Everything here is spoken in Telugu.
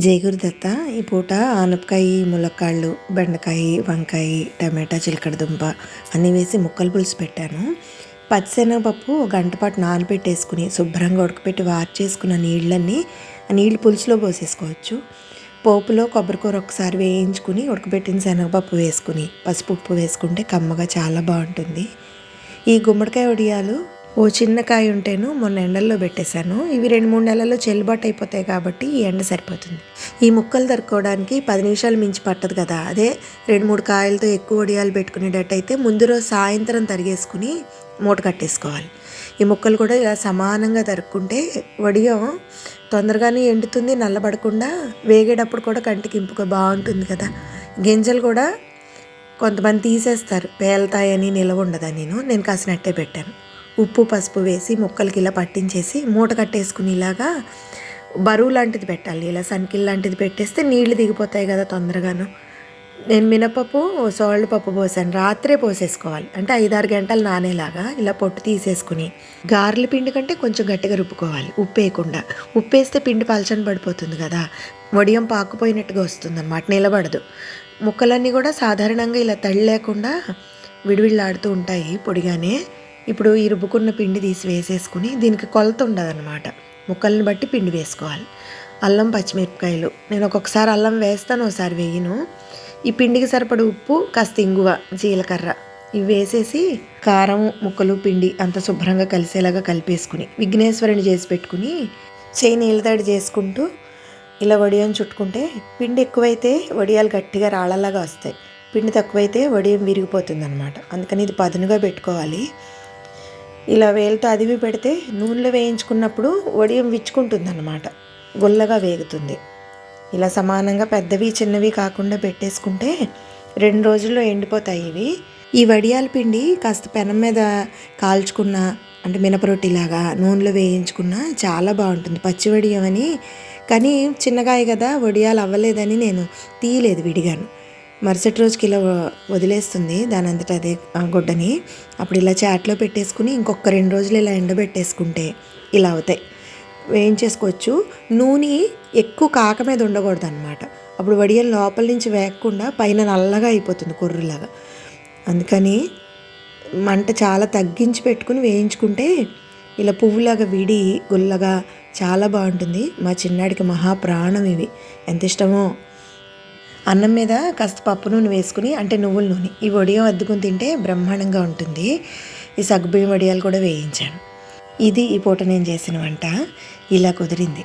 జయగురుదత్త ఈ పూట ఆనపకాయ ములక్కాళ్ళు బెండకాయ వంకాయ టమాటా చిలకడ దుంప అన్నీ వేసి ముక్కలు పులుసు పెట్టాను. పచ్చిశనగపప్పు గంట పాటు నానబెట్టేసుకుని శుభ్రంగా ఉడకపెట్టి వార్చేసుకున్న నీళ్ళన్నీ ఆ నీళ్ళు పులుసులో పోసేసుకోవచ్చు. పోపులో కొబ్బరికూర ఒకసారి వేయించుకుని ఉడకబెట్టిన శనగపప్పు వేసుకుని పసుపు ఉప్పు వేసుకుంటే కమ్మగా చాలా బాగుంటుంది. ఈ గుమ్మడికాయ వడియాలు ఓ చిన్న కాయ ఉంటేను మొన్న ఎండల్లో పెట్టేశాను. ఇవి రెండు మూడు నెలల్లో చెల్లుబాటు అయిపోతాయి కాబట్టి ఈ ఎండ సరిపోతుంది. ఈ ముక్కలు తరుక్కోవడానికి పది నిమిషాలు మించి పట్టదు కదా. అదే రెండు మూడు కాయలతో ఎక్కువ వడియాలు పెట్టుకునేటట్టయితే ముందు రోజు సాయంత్రం తరిగేసుకుని మూట కట్టేసుకోవాలి. ఈ ముక్కలు కూడా ఇలా సమానంగా తరుక్కుంటే వడియం తొందరగానే ఎండుతుంది నల్లబడకుండా వేగేటప్పుడు కూడా కంటికి ఇంపుగా బాగుంటుంది కదా. గింజలు కూడా కొంతమంది తీసేస్తారు. పేలుతాయని నిలవ ఉండదా నేను? నేను కాసినట్టే పెట్టాను. ఉప్పు పసుపు వేసి ముక్కలకి ఇలా పట్టించేసి మూట కట్టేసుకుని ఇలాగా బరువు లాంటిది పెట్టాలి. ఇలా సన్కిల్ లాంటిది పెట్టేస్తే నీళ్ళు దిగిపోతాయి కదా తొందరగాను. నేను మినపప్పు సోళ్ళ పప్పు పోసాను. రాత్రే పోసేసుకోవాలి. అంటే ఐదారు గంటలు నానేలాగా ఇలా పొట్టు తీసేసుకుని గారెల పిండి కంటే కొంచెం గట్టిగా రుబ్బుకోవాలి. ఉప్పు వేయకుండా. ఉప్పు వేస్తే పిండి పలచని పడిపోతుంది కదా. వడియం పాకుపోయినట్టుగా వస్తుంది అనమాట నిలబడదు. ముక్కలన్నీ కూడా సాధారణంగా ఇలా తడి లేకుండా విడివిళ్ళాడుతూ ఉంటాయి పొడిగానే. ఇప్పుడు ఈ రుబ్బుకున్న పిండి తీసి వేసేసుకుని దీనికి కొలత ఉండదన్నమాట. ముక్కల్ని బట్టి పిండి వేసుకోవాలి. అల్లం పచ్చిమిరపకాయలు. నేను ఒక్కొక్కసారి అల్లం వేస్తాను ఒకసారి వేయను. ఈ పిండికి సరిపడ ఉప్పు కాస్త ఇంగువ జీలకర్ర. ఇవి వేసేసి కారం ముక్కలు పిండి అంత శుభ్రంగా కలిసేలాగా కలిపేసుకుని విఘ్నేశ్వరుని చేసి పెట్టుకుని చేయి నీళ్ళతడి చేసుకుంటూ ఇలా వడియం చుట్టుకుంటే పిండి ఎక్కువైతే వడియాలు గట్టిగా రాళ్ళలాగా వస్తాయి. పిండి తక్కువైతే వడియం విరిగిపోతుంది అనమాట అందుకని ఇది పదునుగా పెట్టుకోవాలి. ఇలా వేలతో అదివి పెడితే నూనెలో వేయించుకున్నప్పుడు వడియం విచ్చుకుంటుంది అనమాట గుల్లగా వేగుతుంది. ఇలా సమానంగా పెద్దవి చిన్నవి కాకుండా పెట్టేసుకుంటే రెండు రోజుల్లో ఎండిపోతాయి ఇవి. ఈ వడియాల పిండి కాస్త పెనం మీద కాల్చుకున్న అంటే మినపరొట్టిలాగా నూనెలో వేయించుకున్న చాలా బాగుంటుంది. పచ్చి వడియం అని. కానీ చిన్నగాయ కదా వడియాలు అవ్వలేదని నేను తీయలేదు విడిగాను. మరుసటి రోజుకి ఇలా వదిలేస్తుంది. దాని అంతటా అదే గుడ్డని అప్పుడు ఇలా చాట్లో పెట్టేసుకుని ఇంకొక రెండు రోజులు ఇలా ఎండబెట్టేసుకుంటే ఇలా అవుతాయి. వేయించేసుకోవచ్చు నూనె ఎక్కువ కాక మీద ఉండకూడదు అనమాట అప్పుడు వడియం లోపల నుంచి వేయకుండా పైన నల్లగా అయిపోతుంది కొర్రులాగా. అందుకని మంట చాలా తగ్గించి పెట్టుకుని వేయించుకుంటే ఇలా పువ్వులాగా విడి గుల్లగా చాలా బాగుంటుంది. మా చిన్నాడికి మహాప్రాణం ఇవి. ఎంత ఇష్టమో. అన్నం మీద కాస్త పప్పు నూనె వేసుకుని అంటే నువ్వుల నూనె. ఈ వడియం అద్దుకుని తింటే బ్రహ్మాండంగా ఉంటుంది. ఈ సగ్గుబియ్యం వడియాలు కూడా వేయించాను. ఇది ఈ పూట నేను చేసిన వంట. ఇలా కుదిరింది.